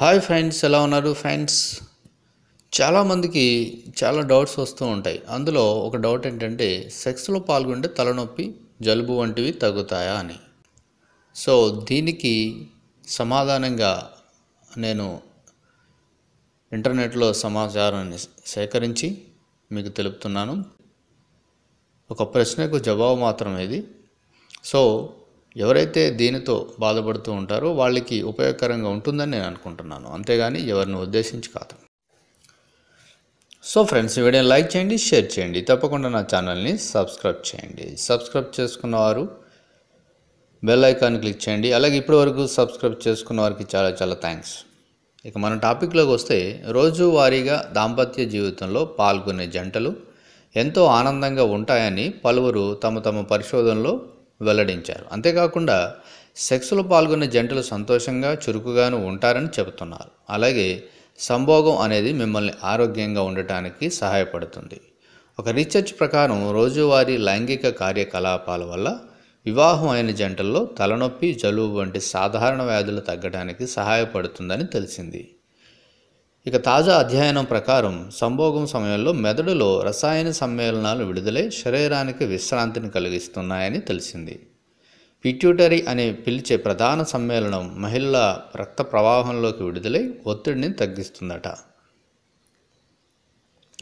Hi friends ఎలా ఉన్నారు friends? చాలామందికి చాలా డౌట్స్ వస్తూ ఉంటాయి. అందులో ఒక డౌట్ ఏంటంటే సెక్స్లో పాల్గొంటే తలనొప్పి జలుబు వంటివి తగ్గుతాయా అని. సో దీనికి సమాధానంగా నేను ఇంటర్నెట్లో సమాచారాన్ని సేకరించి మీకు తెలుపుతున్నాను. ఒక ప్రశ్నకు జవాబు మాత్రమే ఇది. సో ఎవరైతే దీనితో బాధపడుతూ ఉంటారో వాళ్ళకి ఉపయోగకరంగా ఉంటుందని నేను అనుకుంటున్నాను. అంతేగాని ఎవరిని ఉద్దేశించి కాదు. సో ఫ్రెండ్స్ ఈ వీడియోని లైక్ చేయండి షేర్ చేయండి. తప్పకుండా నా ఛానల్ని సబ్స్క్రైబ్ చేయండి. సబ్స్క్రైబ్ చేసుకున్నవారు బెల్ ఐకాన్ క్లిక్ చేయండి. అలాగే ఇప్పటివరకు సబ్స్క్రైబ్ చేసుకున్న వారికి చాలా చాలా థ్యాంక్స్. ఇక మన టాపిక్లోకి వస్తే రోజువారీగా దాంపత్య జీవితంలో పాల్గొనే జంటలు ఎంతో ఆనందంగా ఉంటాయని పలువురు తమ తమ పరిశోధనలో వెల్లడించారు. అంతేకాకుండా సెక్స్లో పాల్గొనే జంటలు సంతోషంగా చురుకుగాను ఉంటారని చెబుతున్నారు. అలాగే సంభోగం అనేది మిమ్మల్ని ఆరోగ్యంగా ఉండటానికి సహాయపడుతుంది. ఒక రీసెర్చ్ ప్రకారం రోజువారీ లైంగిక కార్యకలాపాల వల్ల వివాహం అయిన జంటల్లో తలనొప్పి జలుబు వంటి సాధారణ వ్యాధులు తగ్గడానికి సహాయపడుతుందని తెలిసింది. ఇక తాజా అధ్యయనం ప్రకారం సంభోగం సమయంలో మెదడులో రసాయన సమ్మేళనాలు విడుదలై శరీరానికి విశ్రాంతిని కలిగిస్తున్నాయని తెలిసింది. పిట్యూటరీ అనే పిలిచే ప్రధాన సమ్మేళనం మహిళల రక్త ప్రవాహంలోకి విడుదలై ఒత్తిడిని తగ్గిస్తుందట.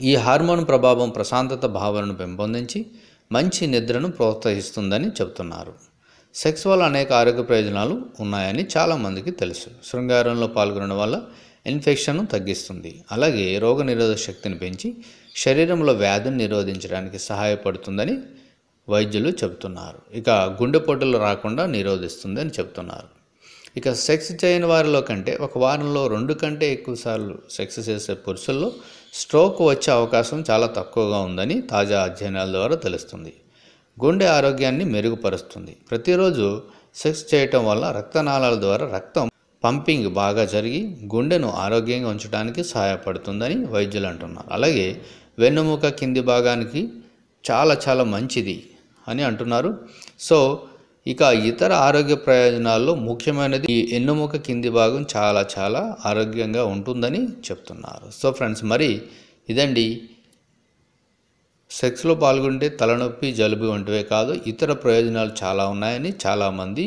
ఈ హార్మోన్ ప్రభావం ప్రశాంతత భావనను పెంపొందించి మంచి నిద్రను ప్రోత్సహిస్తుందని చెబుతున్నారు. సెక్స్ వల్ల అనేక ఆరోగ్య ప్రయోజనాలు ఉన్నాయని చాలామందికి తెలుసు. శృంగారంలో పాల్గొనడం వల్ల ఇన్ఫెక్షన్ను తగ్గిస్తుంది. అలాగే రోగనిరోధక శక్తిని పెంచి శరీరంలో వ్యాధిని నిరోధించడానికి సహాయపడుతుందని వైద్యులు చెబుతున్నారు. ఇక గుండెపోటులు రాకుండా నిరోధిస్తుందని చెబుతున్నారు. ఇక సెక్స్ చేయని వారిలో కంటే ఒక వారంలో రెండు కంటే ఎక్కువసార్లు సెక్స్ చేసే పురుషుల్లో స్ట్రోక్ వచ్చే అవకాశం చాలా తక్కువగా ఉందని తాజా అధ్యయనాల ద్వారా తెలుస్తుంది. గుండె ఆరోగ్యాన్ని మెరుగుపరుస్తుంది. ప్రతిరోజు సెక్స్ చేయటం వల్ల రక్తనాళాల ద్వారా రక్తం పంపింగ్ బాగా జరిగి గుండెను ఆరోగ్యంగా ఉంచడానికి సహాయపడుతుందని వైద్యులు అంటున్నారు. అలాగే వెన్నుముక కింది భాగానికి చాలా చాలా మంచిది అని అంటున్నారు. సో ఇక ఇతర ఆరోగ్య ప్రయోజనాల్లో ముఖ్యమైనది ఈ ఎన్నుముక కింది భాగం చాలా చాలా ఆరోగ్యంగా ఉంటుందని చెప్తున్నారు. సో ఫ్రెండ్స్ మరి ఇదండి. సెక్స్లో పాల్గొంటే తలనొప్పి జలుబు వంటివే కాదు ఇతర ప్రయోజనాలు చాలా ఉన్నాయని చాలామంది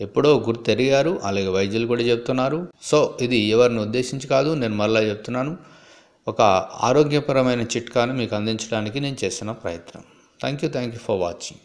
ఎప్పుడో గుర్తెరిగారు అలాగే వైద్యులు కూడా చెప్తున్నారు. సో ఇది ఎవరిని ఉద్దేశించి కాదు నేను మళ్ళీ చెప్తున్నాను. ఒక ఆరోగ్యపరమైన చిట్కాను మీకు అందించడానికి నేను చేసిన ప్రయత్నం. Thank you thank you for watching